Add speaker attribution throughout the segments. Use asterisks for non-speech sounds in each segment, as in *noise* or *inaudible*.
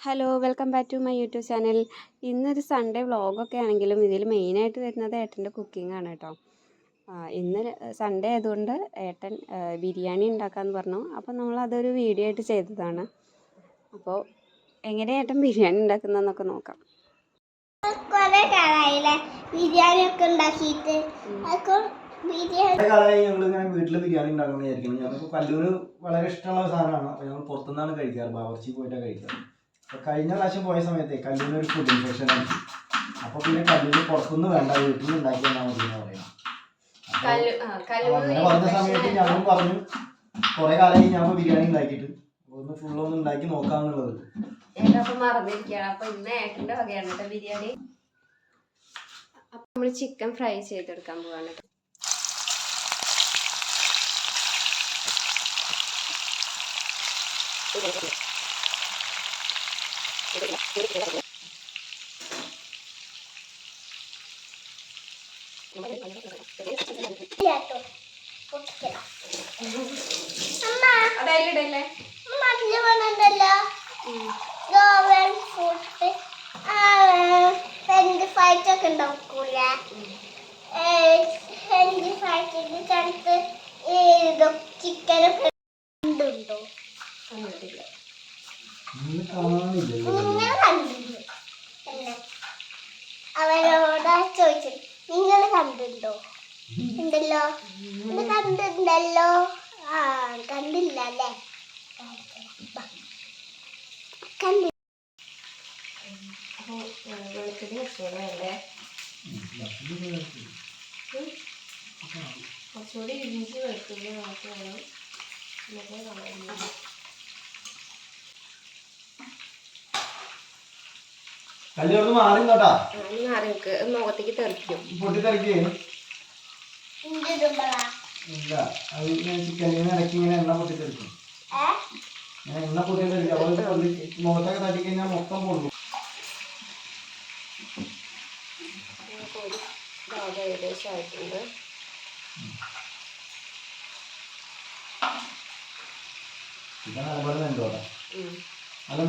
Speaker 1: Hello welcome back to my YouTube channel ഇന്നൊരു Sunday വ്ളോഗൊക്കെ ആണെങ്കിലും ഇതിൽ മെയിനായിട്ട് വരുന്നത് ഏട്ടന്റെ കുക്കിംഗ് ആണ് കേട്ടോ ഇന്ന് സൺഡേ ആയതുകൊണ്ട് ഏട്ടൻ ബിരിയാണി ഉണ്ടാക്കാമെന്ന് പറഞ്ഞു. അപ്പോൾ നമ്മൾ അതൊരു വീഡിയോ ആയിട്ട് ചെയ്തതാണ്. അപ്പോൾ എങ്ങനെ ഏട്ടൻ ബിരിയാണി ഉണ്ടാക്കുന്നതെന്നൊക്കെ നോക്കാം.
Speaker 2: കൊറേ കാലായില്ലേ? ബിരിയാണി ഒക്കെ ഉണ്ടാക്കിയിട്ട്.
Speaker 3: കാലമായി ഞങ്ങൾ വീട്ടിൽ ബിരിയാണി ഉണ്ടാക്കണം വിചാരിക്കുന്നു. ഞങ്ങൾക്ക് കല്ലൂര് വളരെ ഇഷ്ടമുള്ള സാധനമാണ്. അപ്പോൾ ഞങ്ങൾ പുറത്തുനിന്നാണ് കഴിക്കാറ്. ബാവർച്ചി പോയിട്ടാണ് കഴിക്കാറ്. അപ്പോൾ കഴിഞ്ഞ പ്രാവശ്യം പോയ സമയത്ത് കല്ലിന് ഒരു ഫുഡ് ഇൻഫെക്ഷൻ ആണ് അപ്പൊ പിന്നെ കല്ലിന് പുറത്തുനിന്ന് വേണ്ട വീട്ടിൽ നിന്ന് ഉണ്ടാക്കി തന്നാൽ മതി എന്ന് പറയാം അങ്ങനെ പറഞ്ഞ സമയത്ത് ഞാനും പറഞ്ഞു കുറെ കാലമായി ഞാൻ ബിരിയാണി ഉണ്ടാക്കിയിട്ട്. അപ്പോൾ ഒന്ന് ഫുൾ ഒന്ന് ഉണ്ടാക്കി
Speaker 1: നോക്കാന്നുള്ളത്. അപ്പം മറന്നിരിക്കുകയാണ്. അപ്പോൾ ഇന്ന് ഏട്ടന്റെ വകയാണ് കേട്ടോ ബിരിയാണി. അപ്പം നമ്മൾ ചിക്കൻ ഫ്രൈ ചെയ്തെടുക്കാൻ പോവാണ്
Speaker 2: കേട്ടോ. പൊട്ടിക്കണം. അമ്മ ഒക്കെ ഉണ്ടാക്കൂലേ ഫ്രഞ്ച് ഫ്രൈസിന്റെ സ്ഥലത്ത് ചിക്കനൊക്കെ ഉണ്ടോ
Speaker 1: കണ്ടിട്ടില്ല
Speaker 3: നിങ്ങൾ കാണാനില്ലല്ലോ
Speaker 2: നിങ്ങൾ കണ്ടിരുന്നു എന്നെ അവരോട് ചോദിച്ചു നിങ്ങൾ കണ്ടിട്ടുണ്ടോ? ഉണ്ടല്ലോ. കണ്ടിട്ടുണ്ടല്ലോ? ആ കണ്ടില്ല അല്ലേ? കണ്ടി
Speaker 1: വെളുത്തുള്ളി വെച്ചോളേ കുറച്ചുകൂടി ഇഞ്ചി വെളുത്തുള്ളി നമുക്ക് വേണം
Speaker 3: കല്യാണം മാറി നോട്ടാ
Speaker 1: മാറി നിൽക്ക് മുഖത്തേക്ക് തെറിക്കും.
Speaker 3: പൊട്ടിത്തെറിക്കേ
Speaker 2: ഇടുമ്പോഴാ.
Speaker 3: ഇല്ല. അത് ഞാൻ ചിക്കനിൽ ഇടയ്ക്ക് ഇങ്ങനെ എണ്ണ പൊട്ടിത്തെറിക്കും
Speaker 2: ഏ?
Speaker 3: ഞാൻ എണ്ണ പൊട്ടിത്തെറിക്കും അവൾ പൊള്ളി മുഖത്തൊക്കെ തട്ടി കഴിഞ്ഞാൽ മൊത്തം പൊള്ളും.
Speaker 1: ഏകദേശം ആയിട്ടുണ്ട്.
Speaker 3: ചിക്കൻ അതുപോലെ തന്നെ ഉണ്ടോ
Speaker 1: ഉം.
Speaker 3: നല്ല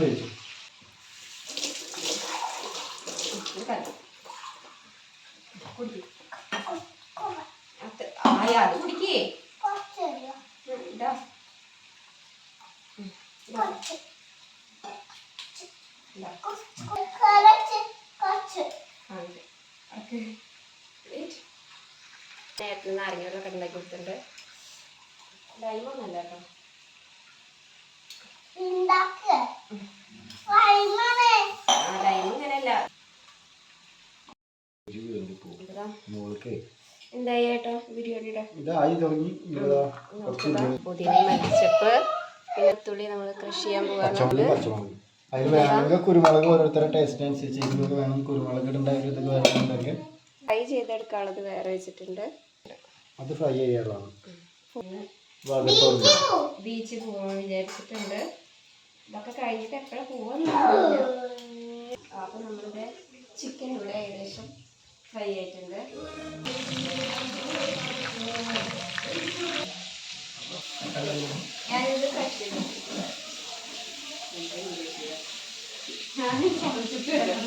Speaker 1: കണ്ടോ? കുടിക്ക്. ആയ, അത് കുടിക്കേ. ഇതാ. നേരത്തെ നാരങ്ങകളൊക്കെ ഉണ്ടാക്കി കൊടുത്തിട്ടുണ്ട് ഡൈമൊന്നല്ല കേട്ടോ
Speaker 2: ഉണ്ടാക്കുക വൈമണേ
Speaker 1: ആ ഡൈമ ഇങ്ങനെയല്ല ഇതാ
Speaker 3: മോൾക്ക്
Speaker 1: എന്തായി കേട്ടോ ബിരിയാണിയുടെ
Speaker 3: ഇതായി തുടങ്ങി.
Speaker 1: പുതിന മല്ലിച്ചപ്പ് പിന്നെ തുള്ളി നമ്മൾ കൃഷി ചെയ്യാൻ
Speaker 3: പച്ചമുളക് അതിൽ വേണമെങ്കിൽ കുരുമുളക് ഓരോരുത്തരുടെ ടേസ്റ്റ് അനുസരിച്ച് എരിവ് വേണം കുരുമുളക് ഇടേണ്ട ഒരു ഇത് വേണമെന്നുണ്ടെങ്കിൽ
Speaker 1: ഫ്രൈ ചെയ്തെടുക്കാനുള്ളത് വേറെ വെച്ചിട്ടുണ്ട്.
Speaker 3: അത് ഫ്രൈ ചെയ്യാനുള്ളതാണ്.
Speaker 1: ബീച്ചിൽ പോകാൻ വിചാരിച്ചിട്ടുണ്ട്. ഇതൊക്കെ കഴിഞ്ഞിട്ട് എപ്പോഴാണ് പോവാന്ന് അപ്പോൾ നമ്മളുടെ ചിക്കൻ ഇവിടെ ഏകദേശം ഫ്രൈ ആയിട്ടുണ്ട്. ഞാനിത് കട്ട് ചെയ്തു. ഞാൻ ചതച്ചിട്ട് വരാം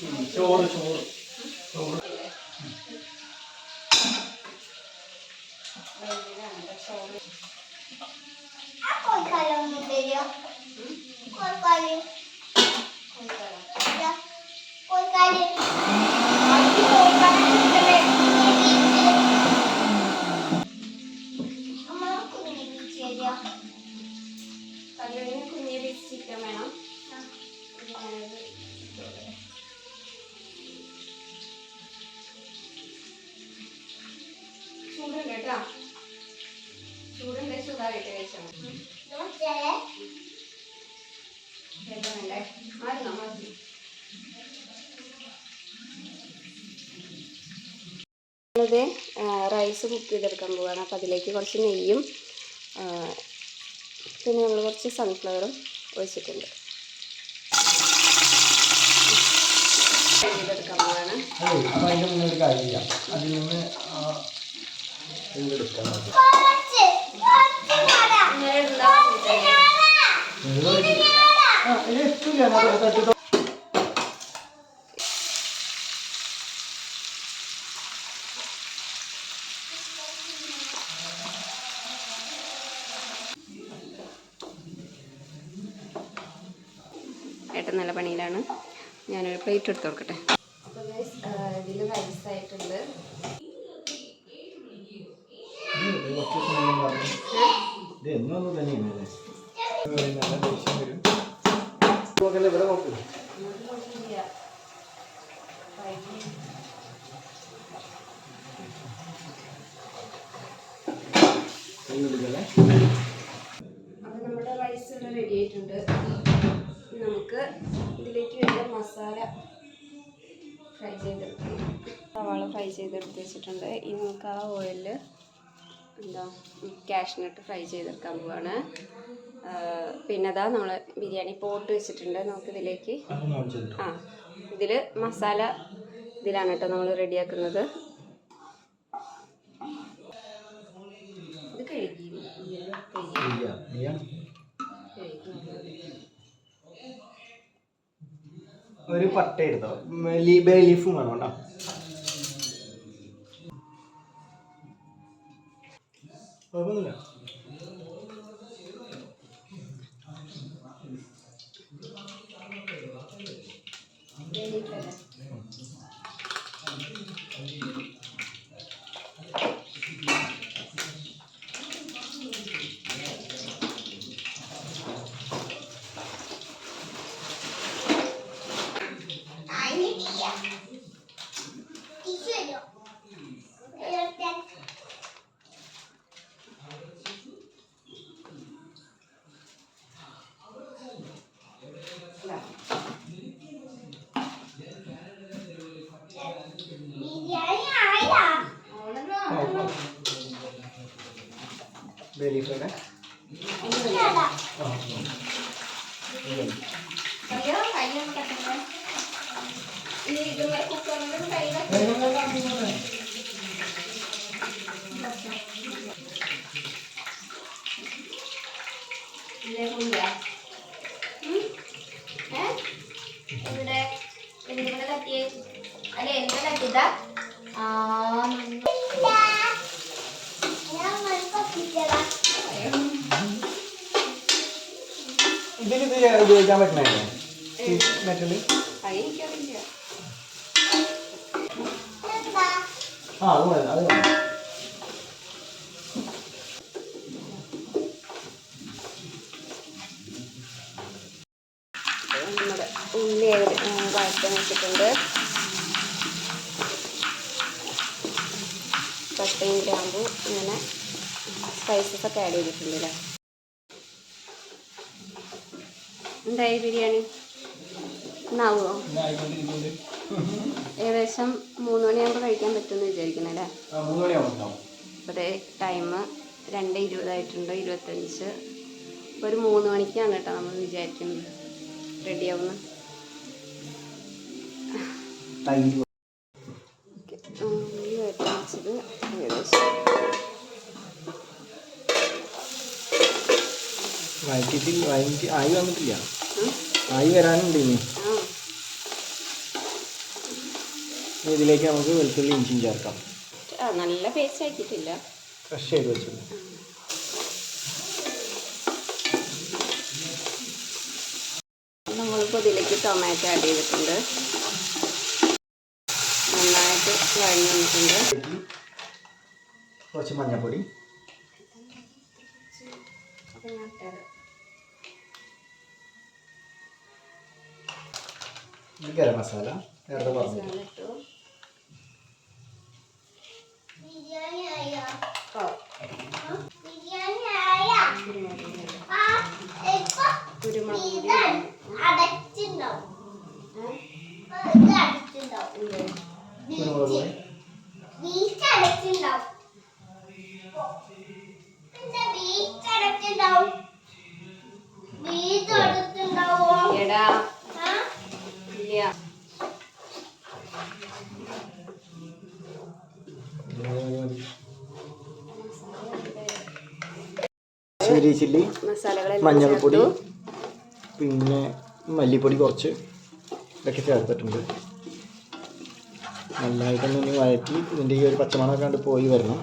Speaker 3: ചോറ് ചോറ് ചോറ്
Speaker 2: ഇത്
Speaker 1: റൈസ് കുക്ക് ചെയ്തെടുക്കാൻ പോവുകയാണ് അപ്പോൾ അതിലേക്ക് കുറച്ച് നെയ്യും പിന്നെ നമ്മൾ കുറച്ച് സൺഫ്ലവറും ഒഴിച്ചിട്ടുണ്ട്. ചെയ്തെടുക്കാൻ
Speaker 3: പോവുകയാണ് അതിൽ നിന്ന്
Speaker 1: ഇങ്ങനെ ഉണ്ടാക്കി
Speaker 3: ആ, ഇത് എത്തില്ല നമ്മൾ തട്ടി
Speaker 1: ഏട്ടൻ നല്ല പണിയിലാണ് ഞാനൊരു പ്ലേറ്റ് എടുത്ത് കൊടുക്കട്ടെ അപ്പോൾ ഇതിൽ റൈസായിട്ടുണ്ട്
Speaker 3: ഇത് കുറച്ച് ദിവസം മുന്നേ പറഞ്ഞു. ഇത് എന്നും ഒന്നും തന്നെയാണ് അല്ലേ? ഇത് പറയുന്നത് നല്ല ദേഷ്യം വരും. നോക്കല്ലേ, എടുത്ത് കൊടുക്കട്ടെ?
Speaker 1: അപ്പോൾ നമ്മുടെ റൈസ് റെഡി ആയിട്ടുണ്ട്. നമുക്ക് ഇതിലേക്ക് വേണ്ട മസാല ഫ്രൈ ചെയ്തെടുക്കാം. സവാള ഫ്രൈ ചെയ്തെടുത്ത് വെച്ചിട്ടുണ്ട്. ഇനി നമുക്ക് ആ ഓയിലിൽ എന്താ കാഷ്നട്ട് ഫ്രൈ ചെയ്തെടുക്കാൻ പോവാണ്. പിന്നെ അതാ നമ്മൾ ബിരിയാണി പോട്ട് വെച്ചിട്ടുണ്ട്. നമുക്ക് ഇതിലേക്ക് ആ ഇതിൽ മസാല ഇതിലാണ് കേട്ടോ നമ്മൾ റെഡിയാക്കുന്നത്. ഇത് കഴുകി. കഴുകി
Speaker 3: ഇല്ല, ഇല്ല. ഒരു പട്ട എടുത്തോ ബേ ലീഫും വേണം കേട്ടോ. കുഴപ്പമൊന്നുമില്ല
Speaker 2: ചെയ്യാം ടിഷ്യൂ തരുമോ എടുത്തേ. ബിരിയാണി ആയില്ല
Speaker 3: ബേ ലീഫ് ഇവിടെ
Speaker 2: ഇതാ.
Speaker 1: അയ്യോ കയ്യൊന്നും കട്ടണ്ടേ ഇനി ഇത് കുക്കറിൽ കൈ ഇതേപോലെ ഏ എവിടെ എന്തിവിടെ തട്ടിയേ അല്ലെ എന്താ തട്ടിയതാ ആ നന്നാ.
Speaker 2: ഇതാ. ഞാൻ മൽപ്പൊപ്പിച്ചതാ.
Speaker 3: ഇതിൽ ഇത് ഉപയോഗിക്കാൻ പറ്റണേ മെറ്റൽ
Speaker 1: അത് എനിക്കറിയില്ല
Speaker 2: എന്താ?
Speaker 3: ആ അത് മതി അത് മതി
Speaker 1: നമ്മുടെ ഉള്ളി വഴറ്റാൻ വെച്ചിട്ടുണ്ട്. പട്ടയും ഗ്രാമ്പു ഇങ്ങനെ സ്പൈസസ് ഒക്കെ ആഡ് ചെയ്തിട്ടുണ്ട് അല്ലേ എന്തായി ബിരിയാണി? എന്നാവുമോ ഏകദേശം മൂന്ന് മണിയാകുമ്പോൾ കഴിക്കാൻ പറ്റുമെന്ന് വിചാരിക്കണം അല്ലേ
Speaker 3: മണിയാവും ഉണ്ടാവും.
Speaker 1: ഇവിടെ ടൈം രണ്ട് ഇരുപതായിട്ടുണ്ട് ഇരുപത്തഞ്ച്. ഒരു മൂന്ന് മണിക്കാണ് കേട്ടോ നമ്മൾ വിചാരിക്കുന്നത് റെഡിയാവുന്ന
Speaker 3: തൈര്
Speaker 1: ഉള്ളി വഴറ്റാൻ വെച്ചത് ഏകദേശം
Speaker 3: വഴറ്റിട്ട് വഴറ്റി ആയി വന്നിട്ടില്ല. ആയി വരാനുണ്ട് ഇനി. ഇതിലേക്ക് നമുക്ക് വെളുത്തുള്ളി ഇഞ്ചിയും ചേർക്കാം.
Speaker 1: നല്ല പേസ്റ്റ് ആക്കിയിട്ടില്ല.
Speaker 3: ഫ്രഷ് ചെയ്ത് വെച്ചു
Speaker 1: നമ്മളിപ്പോൾ ഇതിലേക്ക് ടൊമാറ്റോ ആഡ് ചെയ്തിട്ടുണ്ട്. വഴഞ്ഞു വന്നിട്ടുണ്ട്.
Speaker 3: കുറച്ച് മഞ്ഞൾപ്പൊടി ഗരം മസാല. നേരത്തെ പറഞ്ഞു കാശ്മീരി ചില്ലി മഞ്ഞൾപ്പൊടി പിന്നെ മല്ലിപ്പൊടി കുറച്ച് ഇതൊക്കെ ചേർത്തിട്ടുണ്ട്. നന്നായിട്ടൊന്ന് ഇനി വഴറ്റി ഇതിന്റെ ഈ ഒരു പച്ചമണമൊക്കെ കണ്ട് പോയി വരണം.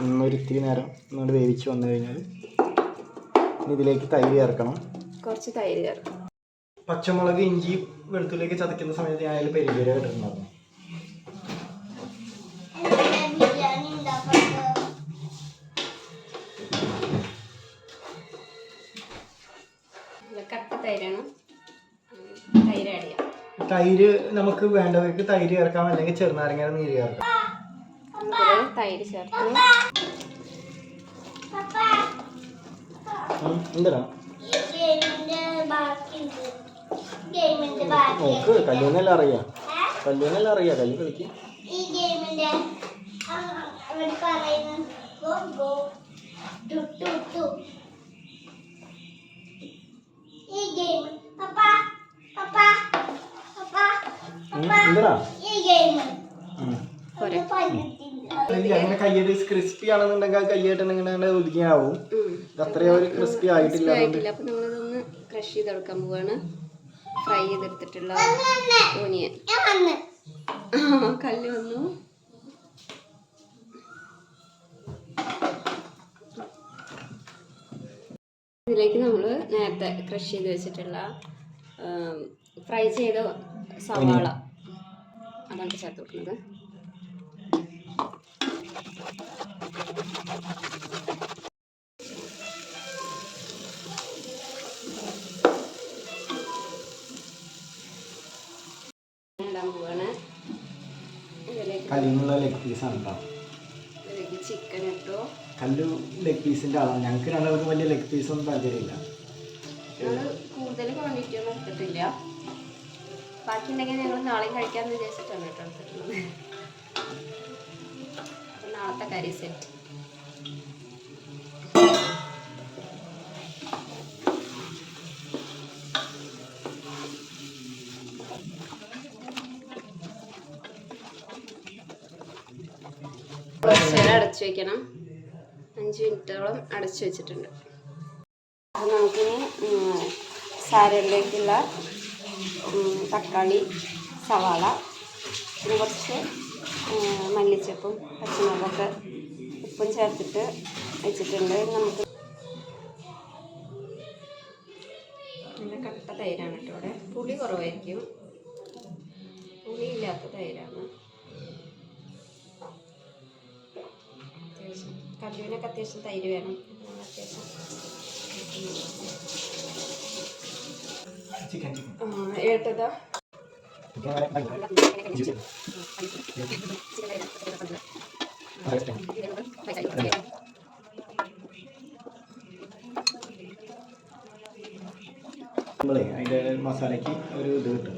Speaker 3: ഇന്നൊരു ഇത്തിരി നേരം ഒന്നുകൊണ്ട് വേവിച്ച് വന്നു കഴിഞ്ഞാൽ ഇതിലേക്ക് തൈര് ചേർക്കണം.
Speaker 1: കുറച്ച് തൈര് ചേർക്കണം.
Speaker 3: പച്ചമുളക് ഇഞ്ചി വെളുത്തുള്ളിയൊക്കെ ചതയ്ക്കുന്ന സമയത്ത് ഞാൻ അതിൽ പെരുകീര ഇട്ടിട്ടുണ്ടായിരുന്നു.
Speaker 1: തൈര്
Speaker 3: നമുക്ക് വേണ്ടവർക്ക് തൈര് ചേർക്കാം അല്ലെങ്കിൽ ചെറുനാരങ്ങ നീര് ചേർക്കാം.
Speaker 1: തൈര് ചേർത്തു
Speaker 2: ബാക്കി
Speaker 3: നോക്ക് കല്ലൂനെല്ലാം അറിയാം?
Speaker 2: ഏ?
Speaker 3: കല്ലൂനെല്ലാം അറിയാം? കല്ലു കളിക്ക്
Speaker 2: ഈ ഗെയിമിന്റെ അവർ പറയുന്നത് go go to to to ഈ ഗെയിം. പപ്പ പപ്പ.
Speaker 3: അങ്ങനെ കയ്യത് ക്രിസ്പി ആണെന്നുണ്ടെങ്കിൽ അത് കയ്യായിട്ട് ഇങ്ങനെ ഒതുങ്ങിയാവും. ഇത് അത്രയും ഒരു ക്രിസ്പി ആയിട്ടില്ല
Speaker 1: അപ്പൊ നമ്മളിതൊന്ന് ക്രഷ് ചെയ്തെടുക്കാൻ പോവാണ്. ഫ്രൈ ചെയ്തെടുത്തിട്ടുള്ള ഓനിയൻ *laughs* കല്ല് വന്നു. ഇതിലേക്ക് നമ്മൾ നേരത്തെ ക്രഷ് ചെയ്ത് വെച്ചിട്ടുള്ള ഫ്രൈ ചെയ്ത സവാള. അതാണ് ചേർത്ത് കൊടുക്കുന്നത് ഇടാൻ പോവാണ്
Speaker 3: കല്ലിനുള്ള ലെഗ് പീസാണ് കേട്ടോ
Speaker 1: ഇതിലേക്ക് ചിക്കൻ ഇട്ടു.
Speaker 3: കല്ലു ലെഗ് പീസിന്റെ ആളാണ്. ഞങ്ങൾക്ക് രണ്ടാൾക്കും വലിയ ലെഗ് പീസ് ഒന്നും താല്പര്യമില്ല.
Speaker 1: കൂടുതൽ ക്വാണ്ടിറ്റി ഒന്നും എടുത്തിട്ടില്ല. ബാക്കി ഉണ്ടെങ്കിൽ ഞങ്ങൾ നാളെയും കഴിക്കാമെന്ന് വിചാരിച്ചിട്ടാണ് കേട്ടോ അപ്പം നാളത്തെ കറി സെറ്റ് അടച്ചു വെക്കണം. അഞ്ച് മിനിറ്റോളം അടച്ചു വെച്ചിട്ടുണ്ട്. അപ്പോൾ നമുക്കിനി ഉം, തക്കാളി സവാള പിന്നെ കുറച്ച് മല്ലിച്ചപ്പും പച്ചമുളകൊക്കെ ഉപ്പും ചേർത്തിട്ട് വെച്ചിട്ടുണ്ട്. നമുക്ക് നല്ല കട്ട തൈരാണ് കേട്ടോ ഇവിടെ പുളി കുറവായിരിക്കും. പുളി ഇല്ലാത്ത തൈരാണ്. അത്യാവശ്യം കല്ലുവിനൊക്കെ അത്യാവശ്യം തൈര് വേണം. അത്യാവശ്യം.
Speaker 3: Chicken chicken.
Speaker 1: ഏട്ടതാ.
Speaker 3: നമ്മളെ അതിന്റെ മസാലയ്ക്ക് ഒരു ഇത് കിട്ടും.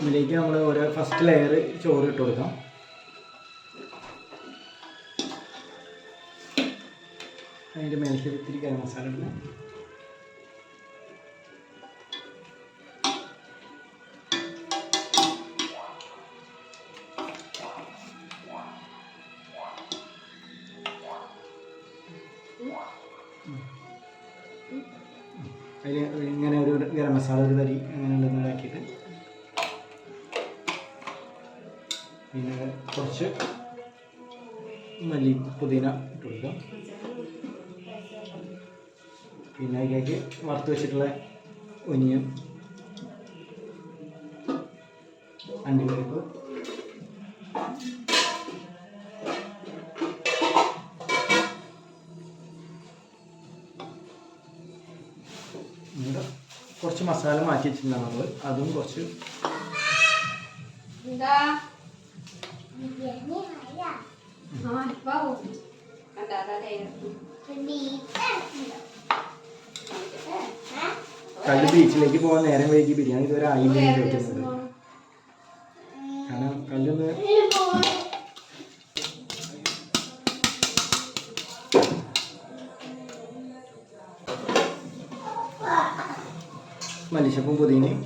Speaker 3: ഇതിലേക്ക് നമ്മൾ ഓരോ ഫസ്റ്റ് ലെയർ ചോറ് ഇട്ട് കൊടുക്കാം. മസാല ഇടുന്നത് അതിൽ ഇങ്ങനെ ഒരു ഗരം മസാല ഒരു തരി അങ്ങനെ ഉണ്ടെന്ന് ഇതാക്കിയിട്ട് പിന്നെ കുറച്ച് മല്ലി പുതിന ഇട്ട് കൊടുക്കാം. പിന്നെ അതിലേക്ക് വറുത്ത് വെച്ചിട്ടുള്ള ഒനിയൻ അണ്ടിപ്പരിപ്പ്. പരിപ്പ് കുറച്ച് മസാല മാറ്റി വെച്ചിട്ടുണ്ടാകും നമ്മൾ അതും കുറച്ച്
Speaker 1: ആ ഇപ്പൊ കണ്ടാ
Speaker 3: കല്ല് ബീച്ചിലേക്ക് പോകാൻ നേരം വൈകി ബിരിയാണി ഇതുവരെ ആയില്ലേ
Speaker 1: ദിവസം
Speaker 3: കാരണം കല്ലൊന്ന് മല്ലിച്ചപ്പും പുതിനയും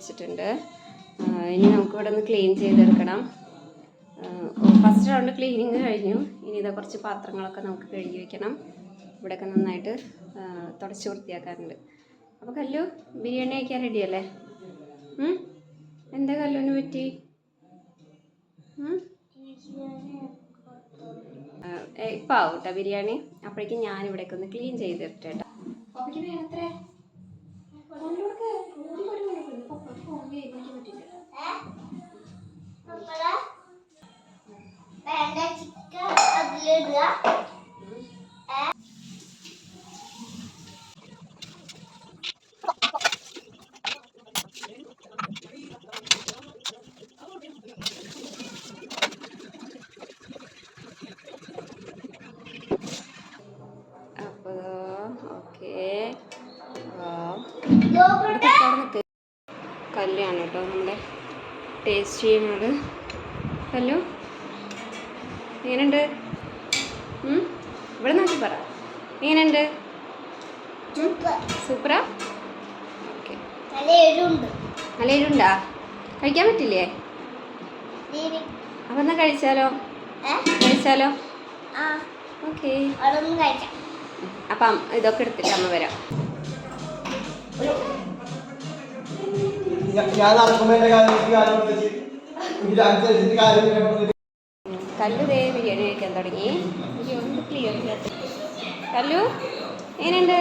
Speaker 1: വെച്ചിട്ടുണ്ട് ഇനി നമുക്ക് ഇവിടെ ഒന്ന് ക്ലീൻ ചെയ്തെടുക്കണം. ഫസ്റ്റ് റൗണ്ട് ക്ലീനിങ് കഴിഞ്ഞു. ഇനി ഇതാ കുറച്ച് പാത്രങ്ങളൊക്കെ നമുക്ക് കഴുകി വെക്കണം. ഇവിടെയൊക്കെ നന്നായിട്ട് തുടച്ച് വൃത്തിയാക്കാറുണ്ട്. അപ്പോൾ കല്ലു ബിരിയാണി കഴിക്കാൻ റെഡിയല്ലേ? എന്താ കല്ലുവിന് പറ്റി? ഇപ്പം ആവും കേട്ടോ ബിരിയാണി. അപ്പോഴേക്കും ഒന്ന് ക്ലീൻ ചെയ്തിട്ട് കേട്ടോ
Speaker 2: വേണ്ട ചിക്കൻ അതിലിടുക.
Speaker 1: ടേസ്റ്റ് ചെയ്യുന്നത്. ഹലോ? എങ്ങനെയുണ്ട്? ഇവിടെ നോക്കി പറ. എങ്ങനെയുണ്ട്? സൂപ്പറാ? ഓക്കെ.
Speaker 2: നല്ല എരുണ്ടാ
Speaker 1: കഴിക്കാൻ പറ്റില്ലേ? അപ്പം എന്നാൽ കഴിച്ചാലോ? കഴിച്ചാലോ? ഓക്കെ. അപ്പം ഇതൊക്കെ എടുത്തിട്ട് അമ്മ വരാം.
Speaker 3: ഞാൻ നടക്കുമ്പോൾ
Speaker 1: കല്ലു ദേ ബിരിയാണി തുടങ്ങി ക്ലിയർ കല്ലു എങ്ങനെയുണ്ട്?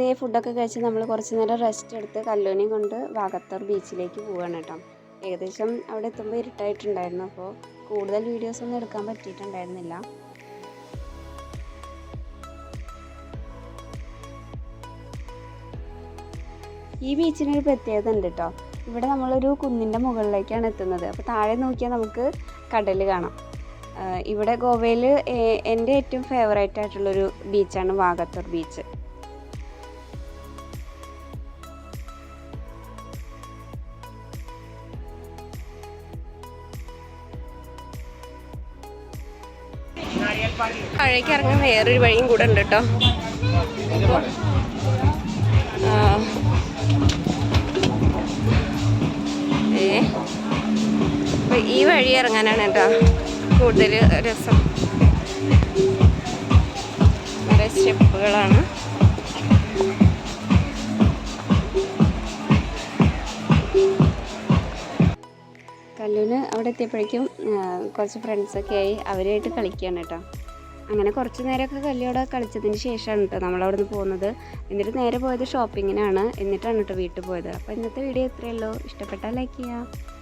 Speaker 1: ദേ ഫുഡൊക്കെ കഴിച്ച് നമ്മൾ കുറച്ച് നേരം റെസ്റ്റ് എടുത്ത് കല്ലോനെയും കൊണ്ട് വാഗത്തൂർ ബീച്ചിലേക്ക് പോവുകയാണ് കേട്ടോ. ഏകദേശം അവിടെ എത്തുമ്പോൾ ഇരുട്ടായിട്ടുണ്ടായിരുന്നു. അപ്പോൾ കൂടുതൽ വീഡിയോസ് ഒന്നും എടുക്കാൻ പറ്റിയിട്ടുണ്ടായിരുന്നില്ല. ഈ ബീച്ചിനൊരു പ്രത്യേകത ഉണ്ട് കേട്ടോ. ഇവിടെ നമ്മളൊരു കുന്നിന്റെ മുകളിലേക്കാണ് എത്തുന്നത്. അപ്പോൾ താഴെ നോക്കിയാൽ നമുക്ക് കടൽ കാണാം. ഇവിടെ ഗോവയിൽ എന്റെ ഏറ്റവും ഫേവറേറ്റ് ആയിട്ടുള്ളൊരു ബീച്ചാണ് വാഗത്തൂർ ബീച്ച് താഴേക്ക് ഇറങ്ങാൻ വേറൊരു വഴിയും കൂടെ ഉണ്ട് കേട്ടോ ഏ. ഈ വഴി ഇറങ്ങാനാണ് കേട്ടോ കൂടുതൽ രസം. നിറയെ സ്റ്റെപ്പുകളാണ്. കല്ലൂന് അവിടെ എത്തിയപ്പോഴേക്കും കുറച്ച് ഫ്രണ്ട്സൊക്കെ ആയി അവരുമായിട്ട് കളിക്കുകയാണ് കേട്ടോ അങ്ങനെ കുറച്ച് നേരമൊക്കെ കല്ലിയോടെ കളിച്ചതിന് ശേഷമാണ് കേട്ടോ നമ്മളവിടുന്ന് പോകുന്നത്. എന്നിട്ട് നേരെ പോയത് ഷോപ്പിങ്ങിനാണ് എന്നിട്ടാണ് കേട്ടോ വീട്ടിൽ പോയത്. അപ്പോൾ ഇന്നത്തെ വീഡിയോ ഇത്രയേ ഉള്ളൂ. ഇഷ്ടപ്പെട്ടാൽ ലൈക്ക് ചെയ്യുക.